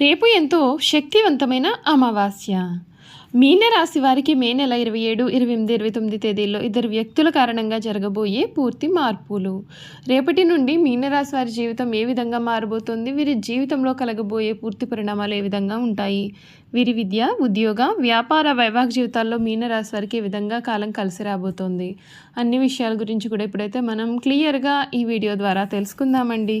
రేపు ఎంతో శక్తివంతమైన అమావాస్య. మీనరాశి వారికి మే నెల ఇరవై ఏడు ఇరవై ఎనిమిది ఇరవై తొమ్మిది తేదీల్లో ఇద్దరు వ్యక్తుల కారణంగా జరగబోయే పూర్తి మార్పులు. రేపటి నుండి మీనరాశి వారి జీవితం ఏ విధంగా మారబోతుంది? వీరి జీవితంలో కలగబోయే పూర్తి పరిణామాలు ఏ విధంగా ఉంటాయి? వీరి విద్య ఉద్యోగ వ్యాపార వైవాహిక జీవితాల్లో మీనరాశి వారికి ఏ విధంగా కాలం కలిసి రాబోతోంది? అన్ని విషయాల గురించి కూడా ఇప్పుడైతే మనం క్లియర్గా ఈ వీడియో ద్వారా తెలుసుకుందామండి.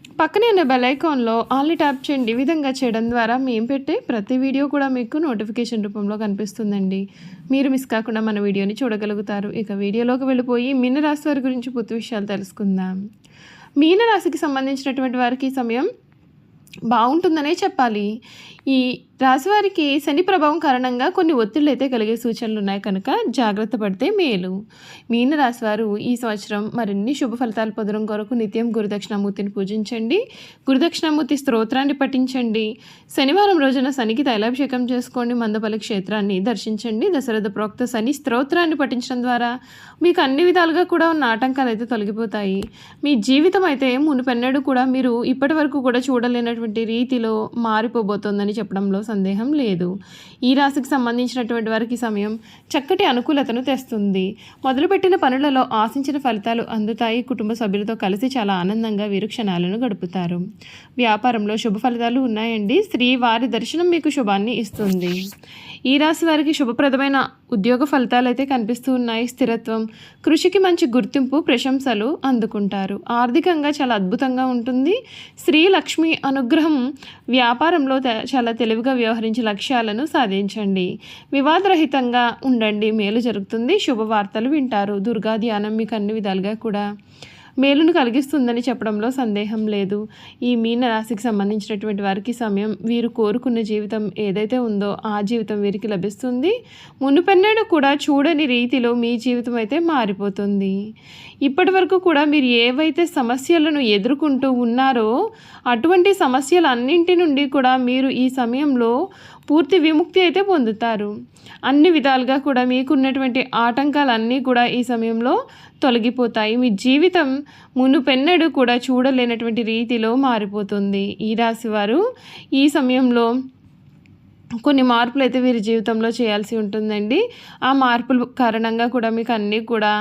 పక్కనే ఉన్న బెల్ ఐకాన్లో ఆల్ని ట్యాప్ చేయండి. ఈ విధంగా చేయడం ద్వారా మేము పెట్టే ప్రతి వీడియో కూడా మీకు నోటిఫికేషన్ రూపంలో కనిపిస్తుందండి. మీరు మిస్ కాకుండా మన వీడియోని చూడగలుగుతారు. ఇక వీడియోలోకి వెళ్ళిపోయి మీనరాశి వారి గురించి పూర్తి విషయాలు తెలుసుకుందాం. మీనరాశికి సంబంధించినటువంటి వారికి సమయం బాగుంటుందనే చెప్పాలి. ఈ రాశివారికి శని ప్రభావం కారణంగా కొన్ని ఒత్తిళ్ళు అయితే కలిగే సూచనలు ఉన్నాయి కనుక జాగ్రత్త పడితే మేలు. మీన రాశివారు ఈ సంవత్సరం మరిన్ని శుభ ఫలితాలు పొందడం కొరకు నిత్యం గురుదక్షిణామూర్తిని పూజించండి. గురుదక్షిణామూర్తి స్తోత్రాన్ని పఠించండి. శనివారం రోజున శనికి తైలాభిషేకం చేసుకోండి. మందపల్లి క్షేత్రాన్ని దర్శించండి. దశరథ ప్రోక్త శని స్తోత్రాన్ని పఠించడం ద్వారా మీకు అన్ని విధాలుగా కూడా ఉన్న ఆటంకాలు అయితే తొలగిపోతాయి. మీ జీవితం అయితే మునుపెన్నడూ కూడా మీరు ఇప్పటి వరకు కూడా చూడలేనటువంటి రీతిలో మారిపోబోతోందని చెప్పడంలో సందేహం లేదు. ఈ రాశికి సంబంధించినటువంటి వారికి సమయం చక్కటి అనుకూలతను తెస్తుంది. మొదలుపెట్టిన పనులలో ఆశించిన ఫలితాలు అందుతాయి. కుటుంబ సభ్యులతో కలిసి చాలా ఆనందంగా వీరు క్షణాలను గడుపుతారు. వ్యాపారంలో శుభ ఫలితాలు ఉన్నాయండి. స్త్రీ వారి దర్శనం మీకు శుభాన్ని ఇస్తుంది. ఈ రాశి వారికి శుభప్రదమైన ఉద్యోగ ఫలితాలు అయితే కనిపిస్తూ ఉన్నాయి. స్థిరత్వం కృషికి మంచి గుర్తింపు ప్రశంసలు అందుకుంటారు. ఆర్థికంగా చాలా అద్భుతంగా ఉంటుంది. స్త్రీ లక్ష్మి అనుగ్రహం వ్యాపారంలో చాలా చాలా తెలివిగా వ్యవహరించి లక్ష్యాలను సాధించండి. వివాదరహితంగా ఉండండి. మేలు జరుగుతుంది. శుభవార్తలు వింటారు. దుర్గా ధ్యానం మీకు అన్ని విధాలుగా కూడా. మేలును కలిగిస్తుందని చెప్పడంలో సందేహం లేదు. ఈ మీన రాశికి సంబంధించినటువంటి వారికి సమయం వీరు కోరుకున్న జీవితం ఏదైతే ఉందో ఆ జీవితం వీరికి లభిస్తుంది. మునుపెన్నడూ కూడా చూడని రీతిలో మీ జీవితం అయితే మారిపోతుంది. ఇప్పటి వరకు కూడా మీరు ఏవైతే సమస్యలను ఎదుర్కొంటూ ఉన్నారో అటువంటి సమస్యలన్నింటి నుండి కూడా మీరు ఈ సమయంలో పూర్తి విముక్తి అయితే పొందుతారు. అన్ని విధాలుగా కూడా మీకున్నటువంటి ఆటంకాలన్నీ కూడా ఈ సమయంలో తొలగిపోతాయి. మీ జీవితం మునుపెన్నడు కూడా చూడలేనటువంటి రీతిలో మారిపోతుంది. ఈ రాశి వారు ఈ సమయంలో కొన్ని మార్పులు అయితే వీరి జీవితంలో చేయాల్సి ఉంటుందండి. ఆ మార్పుల కారణంగా కూడా మీకు అన్నీ కూడా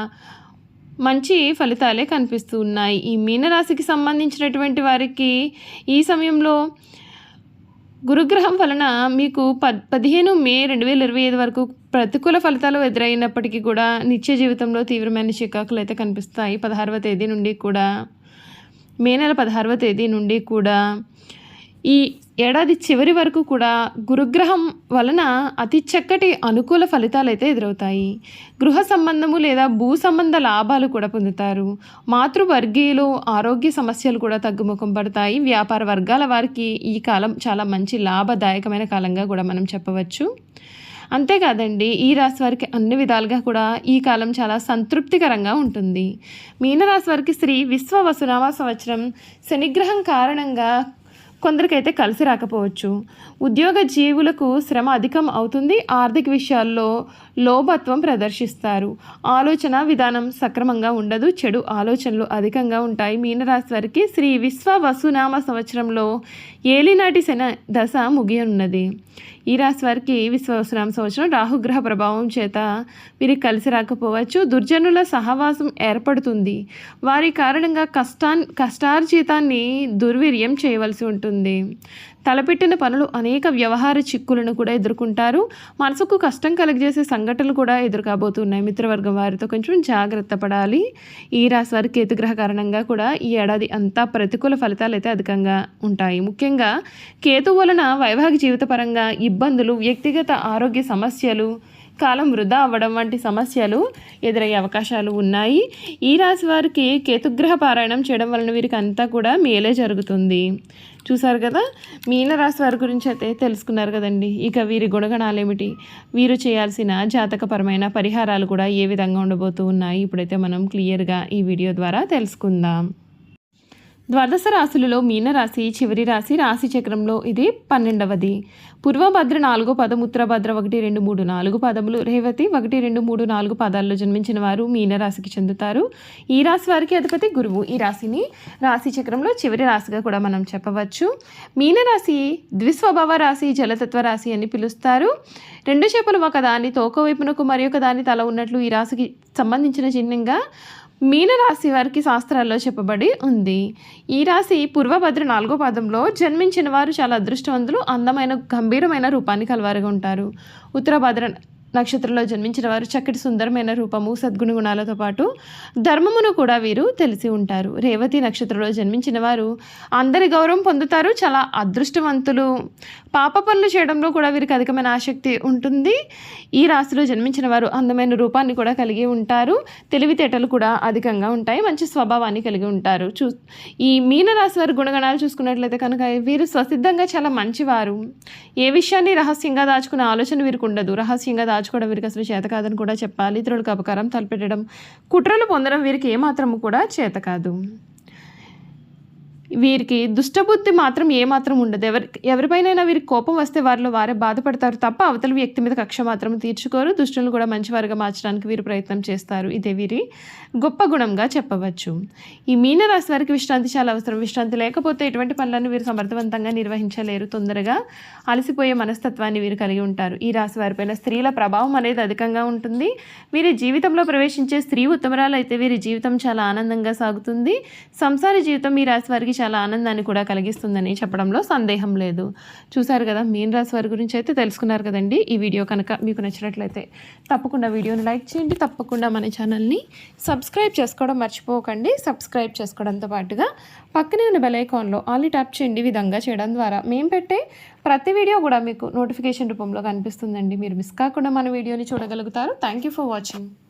మంచి ఫలితాలే కనిపిస్తూ ఉన్నాయి. ఈ మీనరాశికి సంబంధించినటువంటి వారికి ఈ సమయంలో గురుగ్రహం వలన మీకు పద్ పదిహేను మే రెండు వేల ఇరవై ఐదు వరకు ప్రతికూల ఫలితాలు ఎదురైనప్పటికీ కూడా నిత్య జీవితంలో తీవ్రమైన చికాకులు అయితే కనిపిస్తాయి. పదహారవ తేదీ నుండి కూడా మే నెల పదహారవ తేదీ నుండి కూడా. ఈ ఏడాది చివరి వరకు కూడా గురుగ్రహం వలన అతి చక్కటి అనుకూల ఫలితాలు అయితే ఎదురవుతాయి. గృహ సంబంధము లేదా భూ సంబంధ లాభాలు కూడా పొందుతారు. మాతృవర్గీయులు ఆరోగ్య సమస్యలు కూడా తగ్గుముఖం పడతాయి. వ్యాపార వర్గాల వారికి ఈ కాలం చాలా మంచి లాభదాయకమైన కాలంగా కూడా మనం చెప్పవచ్చు. అంతేకాదండి ఈ రాశి వారికి అన్ని విధాలుగా కూడా ఈ కాలం చాలా సంతృప్తికరంగా ఉంటుంది. మీనరాశి వారికి శ్రీ విశ్వ వసునామ సంవత్సరం శనిగ్రహం కారణంగా కొందరికైతే కలిసి రాకపోవచ్చు. ఉద్యోగ జీవులకు శ్రమ అధికం అవుతుంది. ఆర్థిక విషయాల్లో లోభత్వం ప్రదర్శిస్తారు. ఆలోచన విధానం సక్రమంగా ఉండదు. చెడు ఆలోచనలు అధికంగా ఉంటాయి. మీనరాశి వారికి శ్రీ విశ్వ వసునామ సంవత్సరంలో ఏలినాటి శన దశ ముగియనున్నది. ఈ రాశి వారికి విశ్వవసనామ సంవత్సరం రాహుగ్రహ ప్రభావం చేత వీరికి కలిసి రాకపోవచ్చు. దుర్జనుల సహవాసం ఏర్పడుతుంది. వారి కారణంగా కష్టా కష్టార్జితాన్ని దుర్వీర్యం చేయవలసి ఉంటుంది. తలపెట్టిన పనులు అనేక వ్యవహార చిక్కులను కూడా ఎదుర్కొంటారు. మనసుకు కష్టం కలగజేసే సంఘటనలు కూడా ఎదుర్కోబోతున్నాయి. మిత్రవర్గం వారితో కొంచెం జాగ్రత్త పడాలి. ఈ రాశి వారి కేతుగ్రహ కారణంగా కూడా ఈ ఏడాది అంతా ప్రతికూల ఫలితాలు అయితే అధికంగా ఉంటాయి. ముఖ్యంగా కేతు వలన వైవాహిక జీవిత పరంగా ఇబ్బందులు వ్యక్తిగత ఆరోగ్య సమస్యలు కాలం వృధా అవ్వడం వంటి సమస్యలు ఎదురయ్యే అవకాశాలు ఉన్నాయి. ఈ రాశి వారికి కేతుగ్రహ పారాయణం చేయడం వలన వీరికి అంతా కూడా మేలే జరుగుతుంది. చూసారు కదా? మీనరాశి వారి గురించి అయితే తెలుసుకున్నారు కదండి. ఇక వీరి గుణగణాలు ఏమిటి వీరు చేయాల్సిన జాతకపరమైన పరిహారాలు కూడా ఏ విధంగా ఉండబోతూ ఉన్నాయి? ఇప్పుడైతే మనం క్లియర్గా ఈ వీడియో ద్వారా తెలుసుకుందాం. ద్వాదశ రాశులలో మీనరాశి చివరి రాశి రాశి చక్రంలో ఇది పన్నెండవది. పూర్వభద్ర నాలుగో పదం ఉత్తరభద్ర ఒకటి రెండు మూడు నాలుగు పదములు రేవతి ఒకటి రెండు మూడు నాలుగు పదాల్లో జన్మించిన వారు మీనరాశికి చెందుతారు. ఈ రాశి వారికి అధిపతి గురువు. ఈ రాశిని రాశి చక్రంలో చివరి రాశిగా కూడా మనం చెప్పవచ్చు. మీనరాశి ద్విస్వభావ రాశి జలతత్వ రాశి అని పిలుస్తారు. రెండు చేపలు ఒకదాని తోక వైపునకు మరి ఒక దాని తల ఉన్నట్లు ఈ రాశికి సంబంధించిన చిహ్నంగా మీనరాశి వారికి శాస్త్రాల్లో చెప్పబడి ఉంది. ఈ రాశి పూర్వభద్ర నాలుగో పాదంలో జన్మించిన వారు చాలా అదృష్టవంతులు అందమైన గంభీరమైన రూపాన్ని కలవారుగా ఉంటారు. ఉత్తరభద్ర నక్షత్రంలో జన్మించిన వారు చక్కటి సుందరమైన రూపము సద్గుణ గుణాలతో పాటు ధర్మమును కూడా వీరు తెలిసి ఉంటారు. రేవతి నక్షత్రంలో జన్మించిన వారు అందరి గౌరవం పొందుతారు. చాలా అదృష్టవంతులు. పాప పనులు చేయడంలో కూడా వీరికి అధికమైన ఆసక్తి ఉంటుంది. ఈ రాశిలో జన్మించిన వారు అందమైన రూపాన్ని కూడా కలిగి ఉంటారు. తెలివితేటలు కూడా అధికంగా ఉంటాయి. మంచి స్వభావాన్ని కలిగి ఉంటారు. చూ ఈ మీన రాశి వారి గుణగణాలు చూసుకున్నట్లయితే కనుక వీరు స్వసిద్ధంగా చాలా మంచివారు. ఏ విషయాన్ని రహస్యంగా దాచుకునే ఆలోచన వీరికి ఉండదు. రహస్యంగా దాచుకోవడం వీరికి అసలు చేత కాదని కూడా చెప్పాలి. ఇతరులకు అపకారం తలపెట్టడం కుట్రలు పొందడం వీరికి ఏమాత్రము కూడా చేత కాదు. వీరికి దుష్టబుద్ధి మాత్రం ఏమాత్రం ఉండదు. ఎవరి ఎవరిపైనైనా వీరికి కోపం వస్తే వారిలో వారే బాధపడతారు తప్ప అవతల వ్యక్తి మీద కక్ష మాత్రం తీర్చుకోరు. దుష్టులను కూడా మంచివారుగా మార్చడానికి వీరు ప్రయత్నం చేస్తారు. ఇదే వీరి గొప్ప గుణంగా చెప్పవచ్చు. ఈ మీనరాశి వారికి విశ్రాంతి చాలా అవసరం. విశ్రాంతి లేకపోతే ఎటువంటి పనులను వీరు సమర్థవంతంగా నిర్వహించలేరు. తొందరగా అలసిపోయే మనస్తత్వాన్ని వీరు కలిగి ఉంటారు. ఈ రాశి వారిపైన స్త్రీల ప్రభావం అనేది అధికంగా ఉంటుంది. వీరి జీవితంలో ప్రవేశించే స్త్రీ ఉత్తమరాలు అయితే వీరి జీవితం చాలా ఆనందంగా సాగుతుంది. సంసార జీవితం ఈ రాశి వారికి చాలా ఆనందాన్ని కూడా కలిగిస్తుందని చెప్పడంలో సందేహం లేదు. చూసారు కదా మీన్ రాశి వారి గురించి అయితే తెలుసుకున్నారు కదండి. ఈ వీడియో కనుక మీకు నచ్చినట్లయితే తప్పకుండా వీడియోని లైక్ చేయండి. తప్పకుండా మన ఛానల్ని సబ్స్క్రైబ్ చేసుకోవడం మర్చిపోకండి. సబ్స్క్రైబ్ చేసుకోవడంతో పాటుగా పక్కనే ఉన్న బెల్ ఐకాన్లో ఆల్ ట్యాప్ చేయండి. విధంగా చేయడం ద్వారా మేము పెట్టే ప్రతి వీడియో కూడా మీకు నోటిఫికేషన్ రూపంలో కనిపిస్తుందండి. మీరు మిస్ కాకుండా మన వీడియోని చూడగలుగుతారు. Thank you for watching